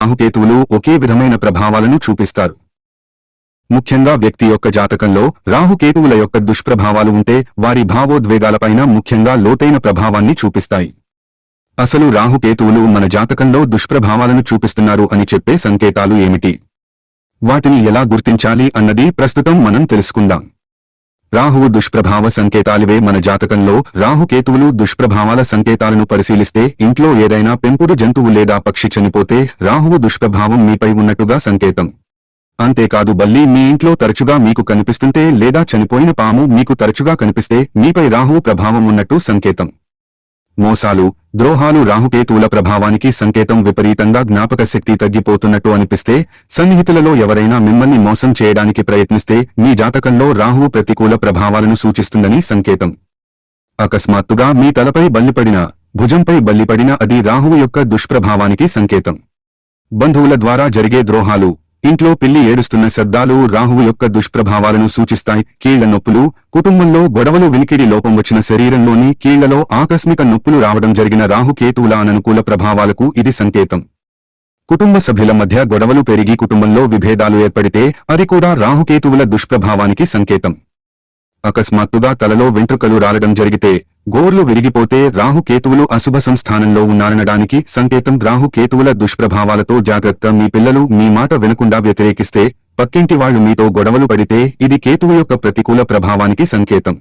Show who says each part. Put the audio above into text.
Speaker 1: రాహుకేతువులు ఒకే విధమైన ప్రభావాలను చూపిస్తారు. ముఖ్యంగా వ్యక్తి యొక్క జాతకంలో రాహుకేతువుల యొక్క దుష్ప్రభావాలు ఉంటే వారి భావోద్వేగాలపైన ముఖ్యంగా లోతైన ప్రభావాన్ని చూపిస్తాయి. అసలు రాహుకేతువులు మన జాతకంలో దుష్ప్రభావాలను చూపిస్తున్నారు అని చెప్పే సంకేతాలు ఏమిటి? వాటిని ఎలా గుర్తించాలి అన్నది ప్రస్తుతం మనం తెలుసుకుందాం. రాహువు దుష్ప్రభావ సంకేతాలివే మన జాతకంలో. రాహుకేతువులు దుష్ప్రభావాల సంకేతాలను పరిశీలిస్తే ఇంట్లో ఏదైనా పెంపుడు జంతువు లేదా పక్షి చనిపోతే రాహువు దుష్ప్రభావం మీపై ఉన్నట్టుగా సంకేతం. అంతేకాదు బల్లి మీ ఇంట్లో తరచుగా మీకు కనిపిస్తుంటే లేదా చనిపోయిన పాము మీకు తరచుగా కనిపిస్తే మీపై రాహువు ప్రభావం ఉన్నట్టు సంకేతం. మోసాలు ద్రోహాలు రాహుకేతువుల ప్రభావానికి సంకేతం విపరీతంగా జ్ఞాపక శక్తి తగ్గిపోతున్నట్టు అనిపిస్తే సన్నిహితులలో ఎవరైనా మిమ్మల్ని మోసం చేయడానికి ప్రయత్నిస్తే మీ జాతకంలో రాహువు ప్రతికూల ప్రభావాలను సూచిస్తుందని సంకేతం. అకస్మాత్తుగా మీ తలపై బల్లిపడిన భుజంపై బల్లిపడిన అది రాహువు యొక్క దుష్ప్రభావానికి సంకేతం. బంధువుల ద్వారా జరిగే ద్రోహాలు ఇంట్లో పిల్లి ఏడుస్తున్న శబ్దాలు రాహువు యొక్క దుష్ప్రభావాలను సూచిస్తాయి. కీళ్ళ నొప్పులు కుటుంబంలో గొడవలు వినికిడి లోపం వచ్చిన శరీరంలోని కీళ్ళలో ఆకస్మిక నొప్పులు రావడం జరిగిన రాహుకేతువుల అననుకూల ప్రభావాలకు ఇది సంకేతం. కుటుంబ సభ్యుల మధ్య గొడవలు పెరిగి కుటుంబంలో విభేదాలు ఏర్పడితే అది కూడా రాహుకేతువుల దుష్ప్రభావానికి సంకేతం. అకస్మాత్తుగా తలలో వెంట్రుకలు రాలడం జరిగితే గోర్లు విరిగిపోతే రాహుకేతువులు అశుభ సంస్థానంలో ఉన్నారనడానికి సంకేతం రాహుకేతువుల దుష్ప్రభావాలతో జాగ్రత్త మీ పిల్లలు మీ మాట వినకుండా వ్యతిరేకిస్తే పక్కింటి వాళ్ళు మీతో గొడవలు పడితే ఇది కేతువు యొక్క ప్రతికూల ప్రభావానికి సంకేతం.